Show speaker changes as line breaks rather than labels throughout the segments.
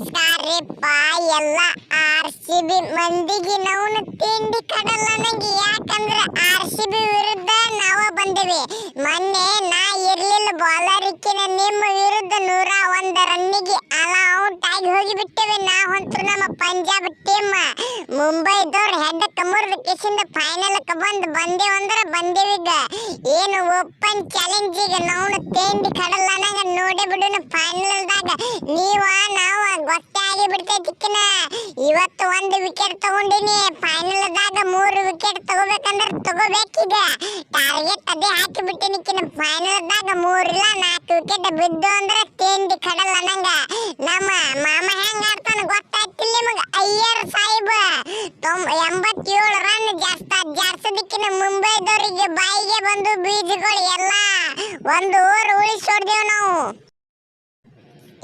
ನಮಸ್ಕಾರಪ್ಪ ಎಲ್ಲ R C B ಮಂದಿಗೆ ನಾವು ತಿಂಡಿ ಕಡಲ್ಲ ನಂಗೆ. ಯಾಕಂದ್ರೆ ಆರ್ ಸಿ ಬಿ ವಿರುದ್ಧ ನಾವು ಬಂದಿವಿ. ಮೊನ್ನೆ ನಾ ಇರ್ಲಿಲ್ಲ, ಬಾಲರ್ ಇಕ್ಕಿನ ನಿಮ್ಮ ವಿರುದ್ಧ ನೂರ ಒಂದ್ ರನ್ನಿಗೆ ಅಲ ಔಟ್ ಆಗಿ ಹೋಗಿ ಬಿಟ್ಟೇವೆ. ನಾವಂತೂ ನಮ್ಮ ಪಂಜಾಬ್ ಟೀಮ್ ಮುಂಬೈದವ್ರ ಹೆಡ್ ಕಮರ್ದ ಕಿಸಿಂದ ಫೈನಲ್ ಬಂದ್ ಬಂದೇವ್ ಅಂದ್ರೆ ಬಂದೇವೀಗ ಏನು ಓಪನ್ ಚಾಲೆಂಜ್ ಈಗ. ನಾವು ತೇಂಡಿ ಕಡಲ್ಲ ನಂಗೆ ನೋಡೇ ಬಿಡೋಣ ಫೈನಲ್ ದಾಗ. ನೀವ, ನಾವ, ಗೊತ್ತೇ ಬಿಡ್ತೈತಿಕ್ಕಿನ ಇವತ್ತು ಒಂದು ವಿಕೆಟ್ ತಗೊಂಡಿನಿ. ಫೈನಲ್ ದಾಗ ಮೂರು ವಿಕೆಟ್ ತಗೋಬೇಕಂದ್ರೆ ತಗೋಬೇಕೀಗ. ಟಾರ್ಗೆಟ್ ಅದೇ ಹಾಕಿ ಬಿಟ್ಟಿನಿಕ್ಕಿನ ಫೈನಲ್ ದಾಗ ಮೂರಿಲ್ಲ ನಾಲ್ಕು ವಿಕೆಟ್ ಬಿದ್ದು ಅಂದ್ರೆ ತಿಂಡಿ ಕಡಲ್ಲ ಅನ್ನಂಗ. ನಮ್ಮ ಮಾಮ ಹೆಂಗ ಆಡ್ತಾನ ಗೊತ್ತಾಯ್ತಿಲ್ಲ ನಿಮಗ? ಅಯ್ಯರ್ ಸಾಹಿಬ ತೊಂಬ ಎಂಬತ್ತೇಳು ರನ್ ಜಾಸ್ತ ಜಾರ್ಸದಿಕ್ಕಿನ ಮುಂಬೈದವರಿಗೆ ಬಾಯಿಗೆ ಬಂದು ಬೀಜಗಳು ಎಲ್ಲ ಒಂದು ಓವರ್ ಉಳಿಸೋಡ್ದೇವ್ ನಾವು.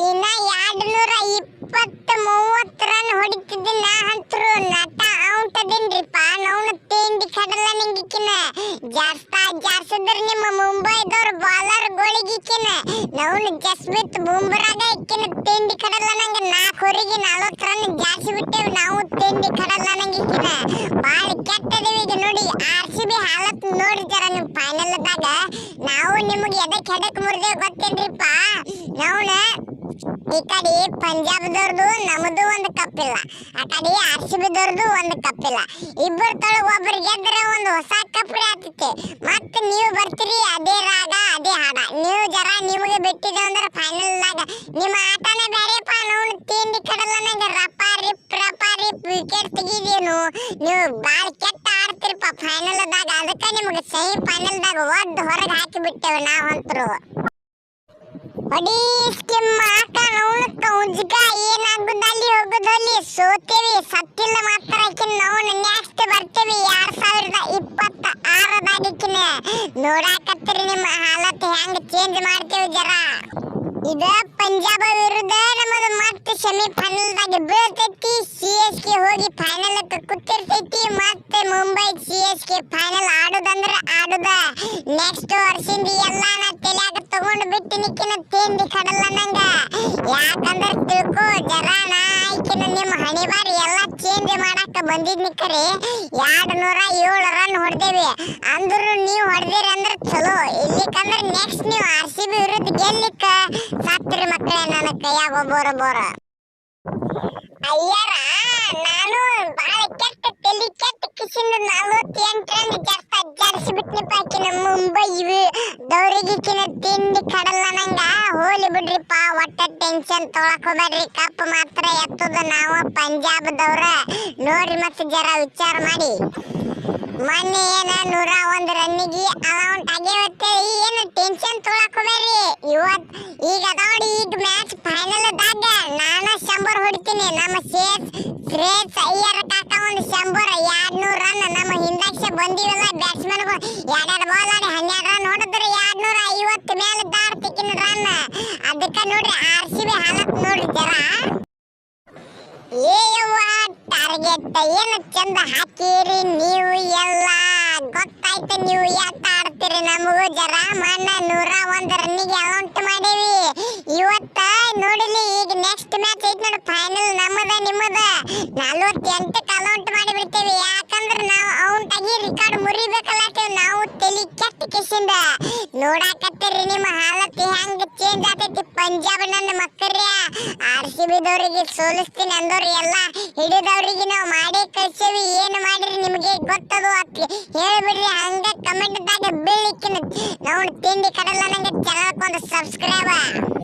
ಇನ್ನ ಎರಡ್ ನೂರ ಇಪ್ಪತ್ತ ಮೂವತ್ ರನ್ ಹೊಡಿತಿದ್ದೆ ನಾ ಹಂತ್ರು ನಟ ಔಟ್ ಅದೇನ್ರಿಪ್ಪ ನಾವು ತಿಂಡಿ ಕಡಲ ನಿಂಗಿಕ್ಕಿನ ಜಾಸ್ತ ಜಾರ್ಸಿದ್ರ ನಿಮ್ಮ ಮುಂಬೈದವ್ರ ಬಾಲರ್ ಗೋಳಿಗಿಕ್ಕಿನ ನಾವು ಜಸ್ಮಿತ್ ಬುಮ್ರಾಗ ಇಕ್ಕಿನ ತಿಂಡಿ ಕಡಲ ನಂಗೆ ನಾಲ್ಕು ಹೊರಗೆ ನಲ್ವತ್ತು ರನ್ ಜಾಸ್ತಿ ಬಿಟ್ಟೇವ್ ನಾವು ತಿಂಡಿ ಕಡಲ ನಂಗಿಕ್ಕಿನ ಬಾಳ ಕೆಟ್ಟದಿವಿ ಈಗ ನೋಡಿ. ಆರ್ ಸಿ ಬಿ ಹಾಲತ್ ನೋಡಿ ಜರ ಫೈನಲ್ ಫೈನಲ್ದಾಗ ನಾವು ನಿಮಗೆ ಎದಕ್ಕೆ ಹೆಡಕ್ ಮುರಿದೇವು ಗೊತ್ತೇನ್ರಿಪ್ಪ ನಾವ್ನ ಈ ಕಡೆ ಪಂಜಾಬ್ದವ್ರದ್ದು ನಮ್ದು ಒಂದು ಕಪ್ಪಿಲ್ಲ, ಆ ಕಡೆ ಆರ್ ಸಿ ಒಂದು ಇಲ್ಲ ಇಬ್ಬರ ತೊಳಗ ಒಬ್ರು ಗೆದ್ರೆ ಒಂದು ಹೊಸ ಕಪ್ ಆಗ್ತೈತೆ. ಮತ್ತೆ ನೀವು ಬರ್ತೀರಿ ಅದೇ ರಾಗ, ಅದೇ ಹಾಡ. ನೀವು ಜರ ನಿಮಗೆ ಬಿಟ್ಟಿದೆ ಅಂದ್ರೆ ಫೈನಲ್ ದಾಗ ನಿಮ್ಮ ಆಟನೇ ಬೇರೆಪ್ಪ. ನಾವು ತಿಂಡಿ ಕಡಲ್ಲ ನಂಗೆ ರಪ್ಪ, ರಿಪ್ ರಪ್ಪ, ರಿಪ್ ವಿಕೆಟ್ ತೆಗಿದೇನು. ನೀವು ಬಾಳ ಕೆಟ್ಟ ಆಡ್ತಿರಪ್ಪ ಫೈನಲ್ದಾಗ ಅದಕ್ಕೆ ನಿಮಗೆ ಸೈ ಫೈನಲ್ದಾಗ ಒದ್ದು ಹೊರಗೆ ಹಾಕಿ ಬಿಟ್ಟೇವೆ ನಾವಂತರು. ಹೊಡಿ ಸೋತೇವಿ ಸತ್ತಿಲ್ಲ ಮಾತ್ರ ನಾವು. ನೆಕ್ಸ್ಟ್ ಬರ್ತೀವಿ, ಎರಡ್ ಸಾವಿರದ ಇಪ್ಪತ್ತ ಆರದಾಗಿಕಿನ ನೋಡಾಕತ್ತೀರಿ ನಿಮ್ಮ ಹಾಲತ್ ಹೆಂಗ್ ಚೇಂಜ್ ಮಾಡ್ತೀವಿ ಜರ. ಇದ ಪಂಜಾಬ್ ವಿರುದ್ಧ ನಮ್ಮದು ಮತ್ತೆ ಸೆಮಿ ಫೈನಲ್ ದಾಗ ಬೀಳ್ತೈತಿ. ಸಿ ಎಸ್ ಕೆ ಹೋಗಿ ಫೈನಲ್ ಕೂತಿರ್ತೈತಿ. ಮತ್ತೆ Mumbai C S K final ಆಡುದಂದ್ರ ಆಡುದ. ನೆಕ್ಸ್ಟ್ ವರ್ಷದಿಂದ ಎಲ್ಲಾನ ತಲೆಯಾಗ ತಗೊಂಡ್ ಬಿಟ್ಟು ನಿಕ್ಕಿನ ಕಡಲ್ಲ ನಂಗ ಯಾಕಂದ್ರ ತಿಳ್ಕೊ ಜರ ನಾ ಆಯ್ಕಿನ ನಿಮ್ಮ ಹಣಿ ಬಾರಿ ಎಲ್ಲ ಚೇಂಜ್ ಮಾಡಾಕ ಬಂದಿದ್ನಿ ಕರೆ. ಎರಡ್ ನೂರ ಏಳು ರನ್ ಹೊಡೆದೇವಿ ಅಂದ್ರು ನೀವು ಹೊಡೆದಿರಿ ಅಂದ್ರೆ ಚಲೋ. ಇಲ್ಲಿಕಂದ್ರೆ ನೆಕ್ಸ್ಟ್ ನೀವು ಆರ್ ಸಿ ಬಿ ವಿರುದ್ಧ ಗೆಲ್ಲಿಕ್ಕ. ಸತ್ರಿ ಮಕ್ಕಳೇ ನನ್ನ ಕೈಯಾಗ ಒಬ್ಬರ ಬೋರ ಅಯ್ಯರ ನಾನು ಬಹಳ ಕೆಟ್ಟ ತಲಿ ಕೆಟ್ಟ ಕಿಸಿಂದ ನಲವತ್ತೆಂಟು ರನ್ ಜಾಸ್ತಿ ಜರ್ಸಿ ಬಿಟ್ನಿಪ್ಪ ಆಕಿನ ಮುಂಬೈ. ದೌರಿಗಿಕ್ಕಿನ ತಿಂಡಿ ಕಡಲ್ಲ ನಂಗ. ಹೋಲಿ ಬಿಡ್ರಿಪ್ಪ, ಒಟ್ಟ ಟೆನ್ಷನ್ ತೊಳಕ್ ಹೋಗ್ಬೇಡ್ರಿ. ಕಪ್ ಮಾತ್ರ ಎತ್ತದ ನಾವು ಪಂಜಾಬ್ದವ್ರ. ನೋಡ್ರಿ ಮತ್ತೆ ಜರ ವಿಚಾರ ಮಾಡಿ. ಮೊನ್ನೆ ಏನ ನೂರ ಒಂದ್ ರನ್ನಿಗೆ ಅಲೌಂಟ್ ಆಗ್ಯಾವತ್ತೆ ಏನು ಟೆನ್ಷನ್ ತೊಳಕ್ ಹೋಗ್ಬೇಡ್ರಿ ಇವತ್ ಈಗ ನೋಡಿ ಈಗ ಮ್ಯಾಚ್ ಫೈನಲ್ ದಾಗ ನಾನ ಶಂಬರ್ ಹೊಡಿತೀನಿ ನಮ್ಮ ಸೇಸ್ ಶ್ರೇಯಸ್ ಅಯ್ಯರ್ ಕಾಕ ಒಂದು ಶಂಬರ್ ಎರಡ್ ನೂರ್ ರನ್ ನಮ್ಮ ಹಿಂದಕ್ಷ ಬಂದಿವಲ್ಲ ಬ್ಯಾಟ್ಸ್ಮನ್ ಎರಡೆರಡು ಬಾಲ್ ಆಡಿ ಹನ್ನೆರಡು ರನ್ ಹೊಡೆದ್ರೆ ಎರಡ್ ನೂರ ಐವತ್ತು ಮೇಲೆ ದಾಡ್ತಿಕ್ಕಿನ ರನ್ ಅದಕ್ಕ ನೋಡ್ರಿ ಆರ್ ಸಿ ಬಿ ಹಾಲತ್ ನೋಡ್ರಿ ಜರ. ಏಯವ್ವ ಟಾರ್ಗೆಟ್ ಏನು ಚಂದ ಹಾಕಿರಿ ನೀವು ಎಲ್ಲ. ಗೊತ್ತಾಯ್ತು ನೀವು ಯಾಕೆ ಆಡ್ತೀರಿ ನಮಗೂ ಜರ. ಮಣ್ಣ ನೂರ ಒಂದು ರನ್ನಿಗೆ ಅಲೌಂಟ್ ಮಾಡೀವಿ. ಇವತ್ತ ನೋಡಿಲಿ, ಈಗ ನೆಕ್ಸ್ಟ್ ಮ್ಯಾಚ್ ಐತಿ ನೋಡಿ ಫೈನಲ್ ನಮ್ಮದ, ನಿಮ್ಮದ. ನಲ್ವತ್ತೆಂಟಕ್ಕೆ ಅಲೌಂಟ್ ಮಾಡಿಬಿಡ್ತೇವೆ ಯಾಕಂದ್ರೆ ನಾವು ಔಟ್ ಆಗಿ ರಿಕಾರ್ಡ್ ಮುರಿಬೇಕಲ್ಲ ನಾವು ತಲಿ ಕೆಟ್ಟ ಕಿಸಿಂದ ನೋಡಾಕತ್ತೀರಿ ನಿಮ್ಮ ಹಾಲತ್ ಹೆಂಗ್ ಚೇಂಜ್ ಆಗ್ತೈತಿ? ಪಂಜಾಬ್ ನನ್ನ ಮಕ್ಕಳ್ರಿ ಆರ್ ಸಿ ಬಿದವ್ರಿಗೆ ಸೋಲಿಸ್ತೀನಿ ಅಂದವ್ರಿ ಎಲ್ಲ, ಹಿಡಿದವ್ರಿಗೆ ನಾವು ಮಾಡಿ ಕಳ್ಸೇವಿ, ಏನು ಮಾಡಿರಿ ನಿಮಗೆ ಗೊತ್ತದು ಅಂತ ಹೇಳ್ಬಿಡ್ರಿ, ಹಂಗ ಕಮೆಂಟ್ದಾಗ ಬೀಳಿಕ್ಕಿನ ನಾವು ತಿಂಡಿ ಕಡಲ್ಲ ನಂಗೆ ಚಾನಲ್ ಒಂದು